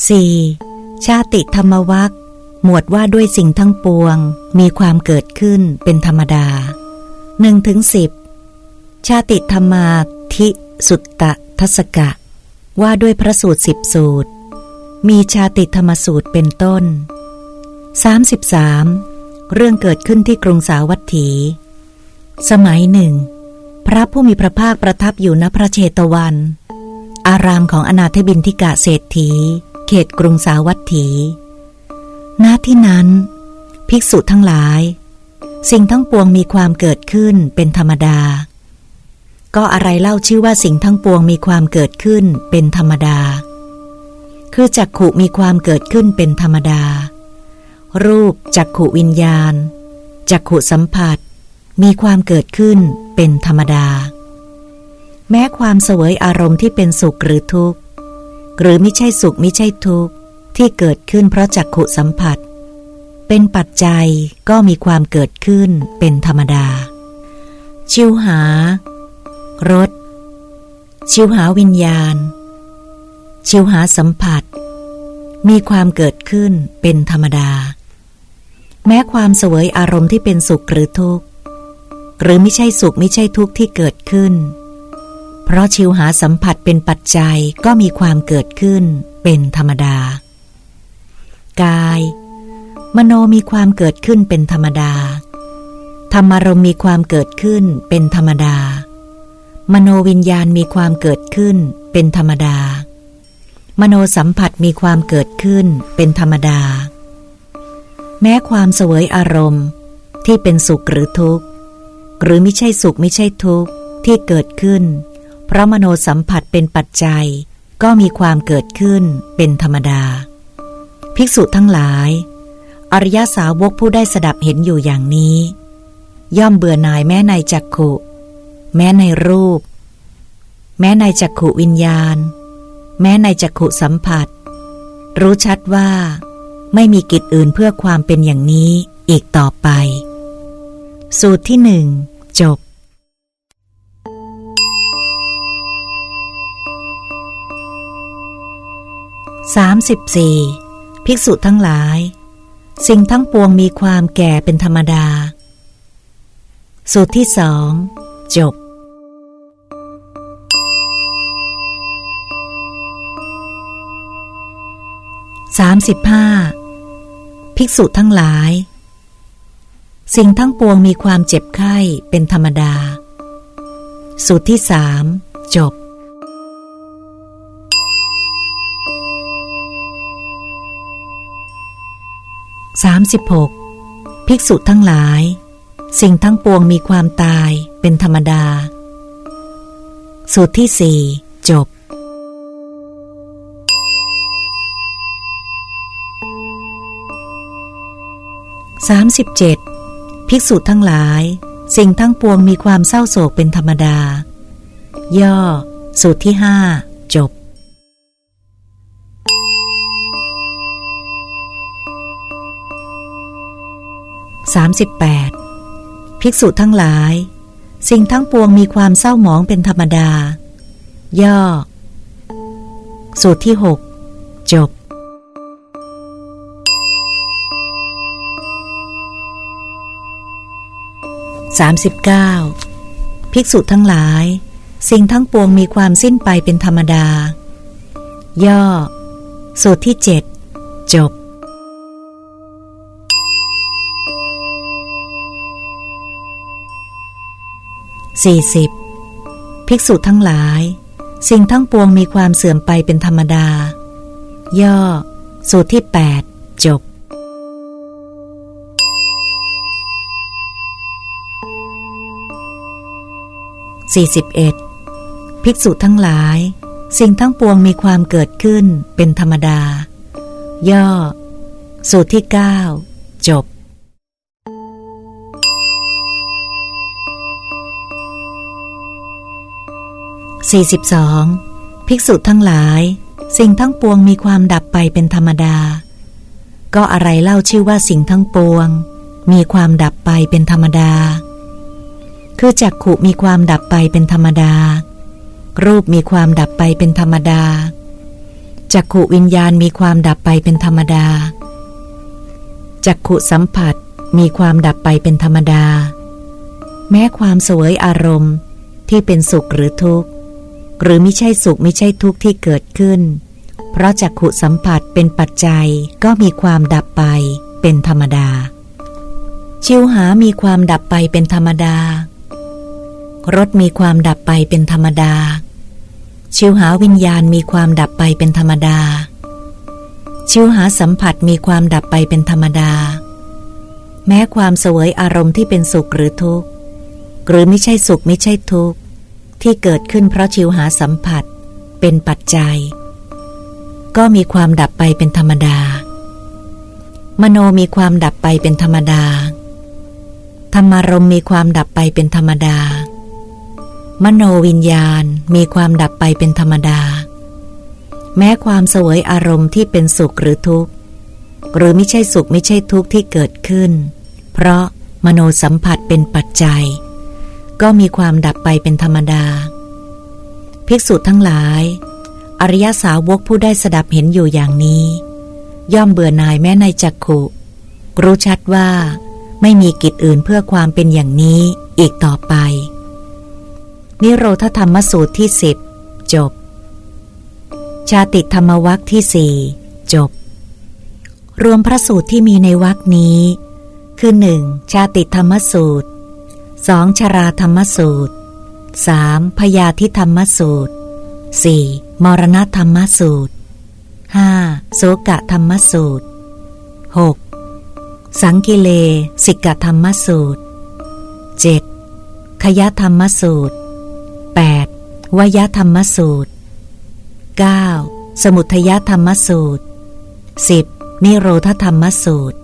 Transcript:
4. ชาติธรรมวัคหมวดว่าด้วยสิ่งทั้งปวง มีความเกิดขึ้นเป็นธรรมดา1ถึง10 ชาติธรรมาทิสุตตะทศกะ ว่าด้วยพระสูตรสิบสูตร มีชาติธรรมสูตรเป็นต้น 33. เรื่องเกิดขึ้นที่กรุงสาวัตถี สมัยหนึ่ง พระผู้มีพระภาคประทับอยู่ณพระเชตวัน อารามของอนาถบินทิกะเศรษฐี ขตกรุงสาวัตถี ณ ที่นั้น ภิกษุทั้งหลาย สิ่งทั้งปวงมีความเกิดขึ้นเป็นธรรมดา ก็อะไรเล่าชื่อว่าสิ่งทั้งปวงมีความเกิดขึ้นเป็นธรรมดา คือจักขุมีความเกิดขึ้นเป็นธรรมดา รูปจักขุวิญญาณ จักขุสัมผัส มีความเกิดขึ้นเป็นธรรมดา แม้ความเสวยอารมณ์ที่เป็นสุขหรือทุกข์ หรือไม่ใช่สุขไม่ใช่ทุกข์ที่เกิดขึ้นเพราะจักขุสัมผัส เป็นปัจจัยก็มีความเกิดขึ้นเป็นธรรมดา ชิวหารสชิวหาวิญญาณ ชิวหาสัมผัส มีความเกิดขึ้นเป็นธรรมดา แม้ความเสวยอารมณ์ที่เป็นสุขหรือทุกข์ หรือไม่ใช่สุขไม่ใช่ทุกข์ที่เกิดขึ้น เพราะชิวหาสัมผัสเป็นปัจจัยก็มีความเกิดขึ้นเป็นธรรมดา กาย มโนมีความเกิดขึ้นเป็นธรรมดา ธรรมารมมีความเกิดขึ้นเป็นธรรมดา มโนวิญญาณมีความเกิดขึ้นเป็นธรรมดา มโนสัมผัสมีความเกิดขึ้นเป็นธรรมดา แม้ความเสวยอารมณ์ที่เป็นสุขหรือทุกข์ หรือไม่ใช่สุขไม่ใช่ทุกข์ที่เกิดขึ้น เพราะมโนสัมผัสเป็นปัจจัย ก็มีความเกิดขึ้นเป็นธรรมดา ภิกษุทั้งหลาย อริยสาวกผู้ได้สดับเห็นอยู่อย่างนี้ ย่อมเบื่อหน่ายแม้ในจักขุ แม้ในรูป แม้ในจักขุวิญญาณ แม้ในจักขุสัมผัส รู้ชัดว่า ไม่มีกิจอื่นเพื่อความเป็นอย่างนี้อีกต่อไป สูตรที่หนึ่งจบ 34. ภิกษุทั้งหลาย สิ่งทั้งปวงมีความแก่เป็นธรรมดา สูตรที่สองจบ 35. ภิกษุทั้งหลาย สิ่งทั้งปวงมีความเจ็บไข้เป็นธรรมดา สูตรที่สามจบ 36. ภิกษุทั้งหลาย สิ่งทั้งปวงมีความตายเป็นธรรมดา สูตรที่สี่จบ 37. ภิกษุทั้งหลาย สิ่งทั้งปวงมีความเศร้าโศกเป็นธรรมดา ย่อ สูตรที่ห้า 38. ภิกษุทั้งหลาย สิ่งทั้งปวงมีความเศร้าหมองเป็นธรรมดา ย่อ สูตรที่หกจบ 39. ภิกษุทั้งหลาย สิ่งทั้งปวงมีความสิ้นไปเป็นธรรมดา ย่อ สูตรที่เจ็ดจบ 40. ภิกษุทั้งหลาย สิ่งทั้งปวงมีความเสื่อมไปเป็นธรรมดา ย่อ สูตรที่ 8 จบ 41. ภิกษุทั้งหลาย สิ่งทั้งปวงมีความเกิดขึ้นเป็นธรรมดา ย่อ สูตรที่ 9 จบ 42. ภิกษุทั้งหลาย สิ่งทั้งปวงมีความดับไปเป็นธรรมดา ก็อะไรเล่าชื่อว่าสิ่งทั้งปวง มีความดับไปเป็นธรรมดา คือจักขุมีความดับไปเป็นธรรมดา รูปมีความดับไปเป็นธรรมดาจักขุวิญญาณมีความดับไปเป็นธรรมดาจักขุสัมผัสมีความดับไปเป็นธรรมดา แม้ความสวยอารมณ์ที่เป็นสุขหรือทุกข์ หรือไม่ใช่สุขไม่ใช่ทุกข์ที่เกิดขึ้น เพราะจักขุสัมผัสเป็นปัจจัยก็มีความดับไปเป็นธรรมดา ชิวหามีความดับไปเป็นธรรมดารสมีความดับไปเป็นธรรมดา ชิวหาวิญญาณมีความดับไปเป็นธรรมดา ชิวหาสัมผัสมีความดับไปเป็นธรรมดา แม้ความเสวยอารมณ์ที่เป็นสุขหรือทุกข์ หรือไม่ใช่สุขไม่ใช่ทุกข์ ที่เกิดขึ้นเพราะชิวหาสัมผัส เป็นปัจจัย ก็มีความดับไปเป็นธรรมดา มโนมีความดับไปเป็นธรรมดา ธรรมารมมีความดับไปเป็นธรรมดา มโนวิญญาณมีความดับไปเป็นธรรมดา แม้ความเสวยอารมณ์ที่เป็นสุขหรือทุกข์ หรือไม่ใช่สุขไม่ใช่ทุกข์ที่เกิดขึ้น เพราะมโนสัมผัสเป็นปัจจัย ก็มีความดับไปเป็นธรรมดา ภิกษุทั้งหลาย อริยสาวกผู้ได้สดับเห็นอยู่อย่างนี้ ย่อมเบื่อหน่ายแม้ในจักขุ รู้ชัดว่า ไม่มีกิจอื่นเพื่อความเป็นอย่างนี้อีกต่อไป นิโรธธรรมสูตรที่สิบจบ ชาติธรรมวักที่สี่จบ รวมพระสูตรที่มีในวักนี้ คือหนึ่งชาติธรรมสูตร สองชราธรรมสูตรสามพยาธิธรรมสูตรสี่มรณธรรมสูตรห้าโสกะธรรมสูตรหกสังกิเลสิกธรรมสูตรเจ็ดขยธรรมสูตรแปดวยธรรมสูตรเก้าสมุทยธรรมสูตรสิบนิโรธธรรมสูตร